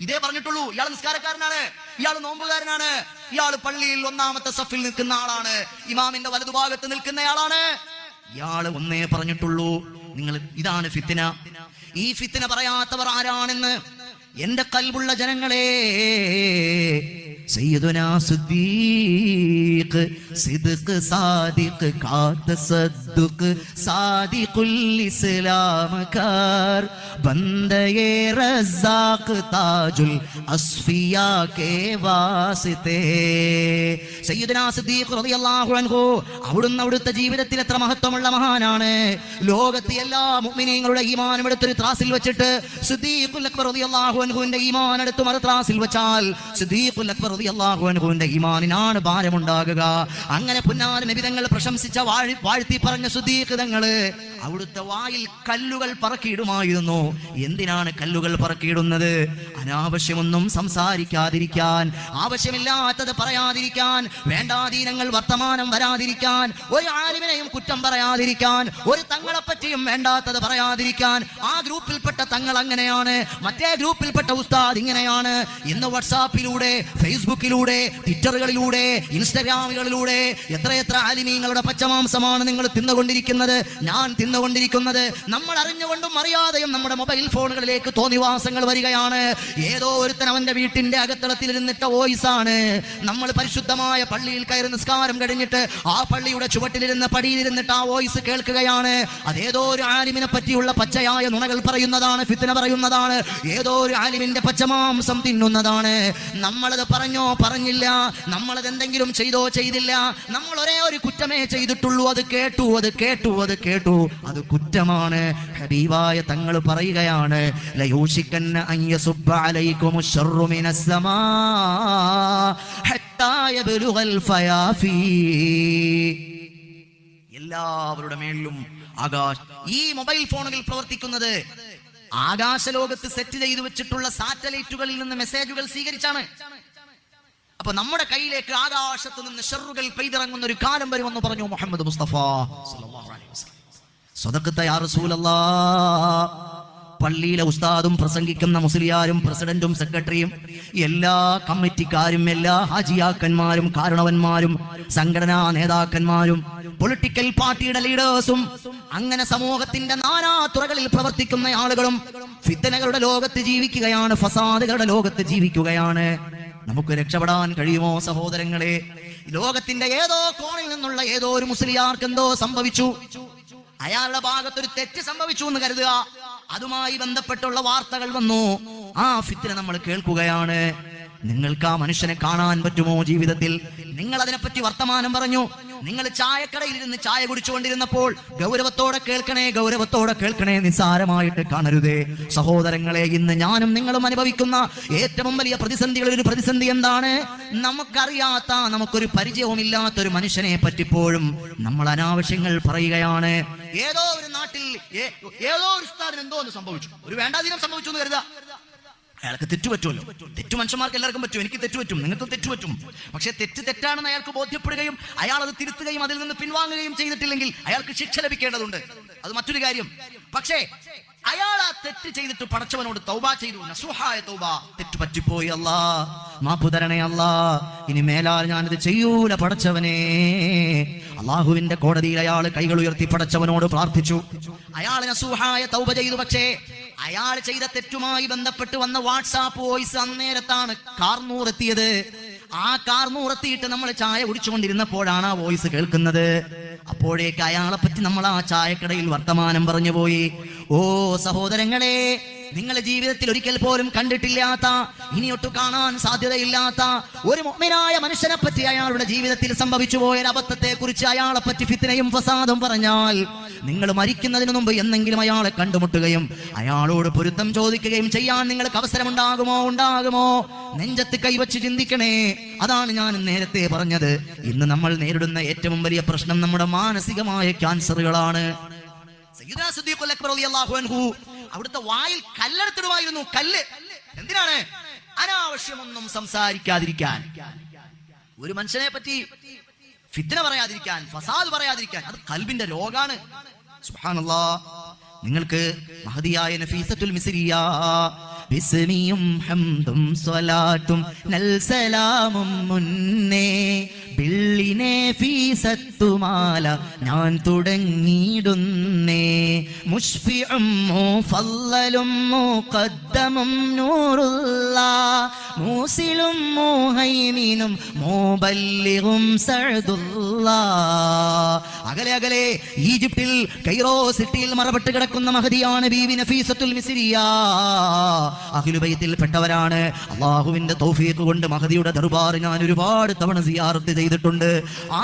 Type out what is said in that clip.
ഇതേ പറഞ്ഞിട്ടുള്ളൂ. ഇയാൾ നിസ്കാരക്കാരനാണ്. ഇയാൾ നോമ്പുകാരനാണ്. ഇയാൾ പള്ളിയിൽ ഒന്നാമത്തെ സഫിൽ നിൽക്കുന്ന ആളാണ്. ഇമാമിന്റെ വലതുഭാഗത്ത് നിൽക്കുന്നയാളാണ് ഇയാൾ ഒന്നേ പറഞ്ഞിട്ടുള്ളൂ. നിങ്ങൾ ഇതാണ് ഫിത്തിന. ഈ ഫിത്തിന പറയാത്തവർ ആരാണെന്ന്? എന്റെ കൽവുള്ള ജനങ്ങളെ സിദ്ഖ് സാദിഖ് സാദിഖുൽ റസാഖ് താജുൽ അസ്ഫിയാ കേ വാസിതേ. റളിയല്ലാഹു അൻഹു അവിടുന്ന് അവിടുത്തെ ജീവിതത്തിൽ എത്ര മഹത്വമുള്ള മഹാനാണ്. ലോകത്തെ എല്ലാ മുഅ്മിനീങ്ങളുടെ ഈമാനും എടുത്തൊരു ത്രാസിൽ വെച്ചിട്ട് സിദ്ദീഖുൽ അക്ബർ റളിയല്ലാഹു അൻഹുവിന്റെ ഈമാൻ ത്രാസിൽ വെച്ചാൽ സിദ്ദീഖുൽ അക്ബർ റളിയല്ലാഹു അൻഹുവിന്റെ ഈമാനിനാണ് ഭാരമുണ്ടാകുക. അങ്ങനെ നബിതങ്ങൾ പ്രശംസിച്ച വാഴി വാഴ്ത്തി പറഞ്ഞ ശുദ്ധീകൃതങ്ങൾ തങ്ങൾ അവിടുത്തെ വായിൽ കല്ലുകൾ പറക്കിയിടുമായിരുന്നു. എന്തിനാണ് കല്ലുകൾ പറക്കിയിടുന്നത്? അനാവശ്യമൊന്നും സംസാരിക്കാതിരിക്കാൻ ആവശ്യമില്ലാത്തത് പറയാതിരിക്കാൻ വേണ്ടാധീനങ്ങൾ വർത്തമാനം വരാതിരിക്കാൻ ഒരു ആലിമിനെയും കുറ്റം പറയാതിരിക്കാൻ ഒരു തങ്ങളെ പറ്റിയും വേണ്ടാത്തത് പറയാതിരിക്കാൻ ആ ഗ്രൂപ്പിൽപ്പെട്ട തങ്ങൾ അങ്ങനെയാണ് മറ്റേ ഗ്രൂപ്പിൽപ്പെട്ട ഉസ്താദ് ഇങ്ങനെയാണ് ഇന്ന് വാട്സാപ്പിലൂടെ ഫേസ്ബുക്കിലൂടെ ട്വിറ്ററുകളിലൂടെ ഇൻസ്റ്റഗ്രാമുകളിലൂടെ എത്രയെത്ര ആലിമീങ്ങളുടെ പച്ചമാംസമാണ് നിങ്ങൾ തിന്നുകൊണ്ടിരിക്കുന്നത് ഞാൻ തിന്നുകൊണ്ടിരിക്കുന്നത്. നമ്മൾ അറിഞ്ഞുകൊണ്ടും അറിയാതെയും നമ്മുടെ മൊബൈൽ ഫോണുകളിലേക്ക് തോന്നിവാസങ്ങൾ വരികയാണ്. ഏതോ ഒരുത്തൻ അവന്റെ വീട്ടിന്റെ അകത്തളത്തിൽ ഇരുന്നിട്ട വോയിസ് ആണ് നമ്മൾ പരിശുദ്ധമായ പള്ളിയിൽ കയറി നിസ്കാരം കഴിഞ്ഞിട്ട് ആ പള്ളിയുടെ ചുവട്ടിലിരുന്ന് പടിയിലിരുന്നിട്ട് ആ വോയിസ് കേൾക്കുകയാണ്. അതേതോ ഒരു ആലിമിനെ പറ്റിയുള്ള പച്ചയായ നുണകൾ പറയുന്നതാണ് ഫിത്തിന പറയുന്നതാണ്. ഏതോ ഒരു ആലിമിന്റെ പച്ചമാംസം തിന്നുന്നതാണ്. നമ്മളത് പറഞ്ഞോ പറഞ്ഞില്ല. നമ്മളത് എന്തെങ്കിലും ചെയ്തോ ചെയ്തില്ല. നമ്മൾ ഒരേ ഒരു കുറ്റമേ ചെയ്തിട്ടുള്ളൂ. അത് കേട്ടു അത് കേട്ടു അത് കേട്ടു. അത് കുറ്റമാണ്. ഹബീബായ തങ്ങൾ പറയുകയാണ് എല്ലാവരുടെ മേളിലും ആകാശ് ഈ മൊബൈൽ ഫോണുകൾ പ്രവർത്തിക്കുന്നത് ആകാശലോകത്ത് സെറ്റ് ചെയ്തു വെച്ചിട്ടുള്ള സാറ്റലൈറ്റുകളിൽ നിന്ന് മെസ്സേജുകൾ സ്വീകരിച്ചാണ്. അപ്പൊ നമ്മുടെ കയ്യിലേക്ക് ആകാശത്ത് നിന്ന് ഷെറുകൾ പെയ്തിറങ്ങുന്ന ഒരു കാലം വരുമെന്ന് പറഞ്ഞു മുഹമ്മദ് മുസ്തഫ. സ്വതക്കത്തെ പള്ളിയിലെ ഉസ്താദും പ്രസംഗിക്കുന്ന മുസ്ലിയാരും പ്രസിഡന്റും സെക്രട്ടറിയും എല്ലാ കമ്മിറ്റിക്കാരും എല്ലാ ഹാജിയാക്കന്മാരും കാരണവന്മാരും സംഘടനാ നേതാക്കന്മാരും പൊളിറ്റിക്കൽ പാർട്ടിയുടെ ലീഡേഴ്സും അങ്ങനെ സമൂഹത്തിന്റെ നാനാ തുറകളിൽ പ്രവർത്തിക്കുന്ന ആളുകളും ഫിത്തനകളുടെ ലോകത്ത് ജീവിക്കുകയാണ് ഫസാദുകളുടെ ലോകത്ത് ജീവിക്കുകയാണ് നമുക്ക് രക്ഷപ്പെടാൻ കഴിയുമോ സഹോദരങ്ങളെ? ലോകത്തിന്റെ ഏതോ കോണിൽ നിന്നുള്ള ഏതോ ഒരു മുസ്ലിയാർക്ക് എന്തോ സംഭവിച്ചു. അയാളുടെ ഭാഗത്തൊരു തെറ്റ് സംഭവിച്ചു എന്ന് കരുതുക. അതുമായി ബന്ധപ്പെട്ടുള്ള വാർത്തകൾ വന്നു. ആ ഫിത്തിനെ നമ്മൾ കേൾക്കുകയാണ്. നിങ്ങൾക്ക് ആ മനുഷ്യനെ കാണാൻ പറ്റുമോ ജീവിതത്തിൽ? നിങ്ങൾ അതിനെപ്പറ്റി വർത്തമാനം പറഞ്ഞു. നിങ്ങൾ ചായക്കടയിൽ ഇരുന്ന് ചായ കുടിച്ചുകൊണ്ടിരുന്നപ്പോൾ ഗൗരവത്തോടെ കേൾക്കണേ ഗൗരവത്തോടെ കേൾക്കണേ നിസ്സാരമായിട്ട് കാണരുതേ. സഹോദരങ്ങളെ ഇന്ന് ഞാനും നിങ്ങളും അനുഭവിക്കുന്ന ഏറ്റവും വലിയ പ്രതിസന്ധികളിൽ ഒരു പ്രതിസന്ധി എന്താണ്? നമുക്കറിയാത്ത നമുക്കൊരു പരിചയവുമില്ലാത്ത ഒരു മനുഷ്യനെ പറ്റിപ്പോഴും നമ്മൾ അനാവശ്യങ്ങൾ പറയുകയാണ്. ഏതോ ഒരു നാട്ടിൽ ഏതോ ഒരു സ്ഥാനം എന്തോ ഒന്ന് സംഭവിച്ചു. ഒരു വേണ്ടാതീനം സംഭവിച്ചു എന്ന് കരുതാ. അയാൾക്ക് തെറ്റു പറ്റുമല്ലോ. തെറ്റു മനുഷ്യന്മാർക്ക് എല്ലാവർക്കും പറ്റും. എനിക്ക് തെറ്റു പറ്റും. നിങ്ങൾക്ക് തെറ്റു പറ്റും. പക്ഷേ തെറ്റ് തെറ്റാണെന്ന് അയാൾക്ക് ബോധ്യപ്പെടുകയും അയാൾ അത് തിരുത്തുകയും അതിൽ നിന്ന് പിൻവാങ്ങുകയും ചെയ്തിട്ടില്ലെങ്കിൽ അയാൾക്ക് ശിക്ഷ ലഭിക്കേണ്ടതുണ്ട്. അത് മറ്റൊരു കാര്യം. പക്ഷേ അയാൾ ആ തെറ്റ് ചെയ്തിട്ട് പടച്ചവനോട് തൗബ ചെയ്തു. നസുഹായ തൗബ. തെറ്റ് പറ്റിപ്പോയി അല്ലാ. മാപ്പു തരണേ അല്ലാ. ഇനി മേലാൽ ഞാനിത് ചെയ്യൂല പടച്ചവനെ. അള്ളാഹുവിന്റെ കോടതിയിൽ അയാൾ കൈകൾ ഉയർത്തി പടച്ചവനോട് പ്രാർത്ഥിച്ചു. അയാൾ നസൂഹായ തൗബ ചെയ്തു. പക്ഷേ അയാൾ ചെയ്ത തെറ്റുമായി ബന്ധപ്പെട്ട് വന്ന വാട്സാപ്പ് വോയിസ് അന്നേരത്താണ് കാർന്നൂർ എത്തിയത് ആ കാർന്നൂർ എത്തിയിട്ട് നമ്മൾ ചായ കുടിച്ചുകൊണ്ടിരുന്നപ്പോഴാണ് ആ വോയിസ് കേൾക്കുന്നത്. അപ്പോഴേക്ക് അയാളെ പറ്റി നമ്മൾ ആ ചായക്കടയിൽ വർത്തമാനം പറഞ്ഞു പോയി. ഓ സഹോദരങ്ങളെ നിങ്ങളുടെ ജീവിതത്തിൽ ഒരിക്കൽ പോലും കണ്ടിട്ടില്ലാത്ത ഇനിയൊട്ട് കാണാൻ സാധ്യതയില്ലാത്ത ഒരു മുഅ്മിനായ മനുഷ്യനെ പറ്റി അയാളുടെ ജീവിതത്തിൽ സംഭവിച്ചു പോയ അബദ്ധത്തെ കുറിച്ച് അയാളെ പറ്റി ഫിത്തിനയും ഫസാദും പറഞ്ഞാൽ നിങ്ങൾ മരിക്കുന്നതിന് മുമ്പ് എന്നെങ്കിലും അയാളെ കണ്ടുമുട്ടുകയും അയാളോട് പൊരുത്തം ചോദിക്കുകയും ചെയ്യാൻ നിങ്ങൾക്ക് അവസരമുണ്ടാകുമോ? ഉണ്ടാകുമോ? നെഞ്ചത്ത് കൈവച്ച് ചിന്തിക്കണേ. അതാണ് ഞാൻ നേരത്തെ പറഞ്ഞത്. ഇന്ന് നമ്മൾ നേരിടുന്ന ഏറ്റവും വലിയ പ്രശ്നം നമ്മുടെ മാനസികമായ ക്യാൻസറുകളാണ്. അക്ബർ അൻഹു അവിടുത്തെ വായിൽ കല്ലെടുത്തിടുമായിരുന്നു. കല്ല്. എന്തിനാണ്? അനാവശ്യമൊന്നും സംസാരിക്കാതിരിക്കാൻ. ഒരു മനുഷ്യനെ പറ്റി ഫിത്തിന പറയാതിരിക്കാൻ ഫസാദ് പറയാതിരിക്കാൻ. അത് കൽബിന്റെ രോഗാണ്. സുബ്ഹാനല്ലാ. നിങ്ങൾക്ക് മഹതിയായ നഫീസത്തുൽ മിസ്രിയ ബിസ്മിയും ഹംദും സ്വലാത്തും നൽസലാമും മുന്നേ ബിള്ളിനെ ഫീസത്തുമാല ഞാൻ തുടങ്ങിയിടുന്നേ. മുഷ്ഫിഉം മുഫല്ലലും മുഖദ്ദമും നൂറുള്ള മൂസിലും മുഹൈമിനും മുബല്ലിഗും സഅദുള്ള അകലെ അകലെ ഈജിപ്തിൽ കൈറോ സിറ്റിയിൽ മറപ്പെട്ട് കിടക്കുന്ന മഹതിയാണ് ബീവി നഫീസത്തുൽ പെട്ടവരാണ് അള്ളാഹുവിന്റെ തൗഫീഖ് കൊണ്ട് മഹതിയുടെ ദർബാർ ഞാൻ ഒരുപാട് തവണ സിയാറത്ത് ചെയ്തിട്ടുണ്ട്. ആ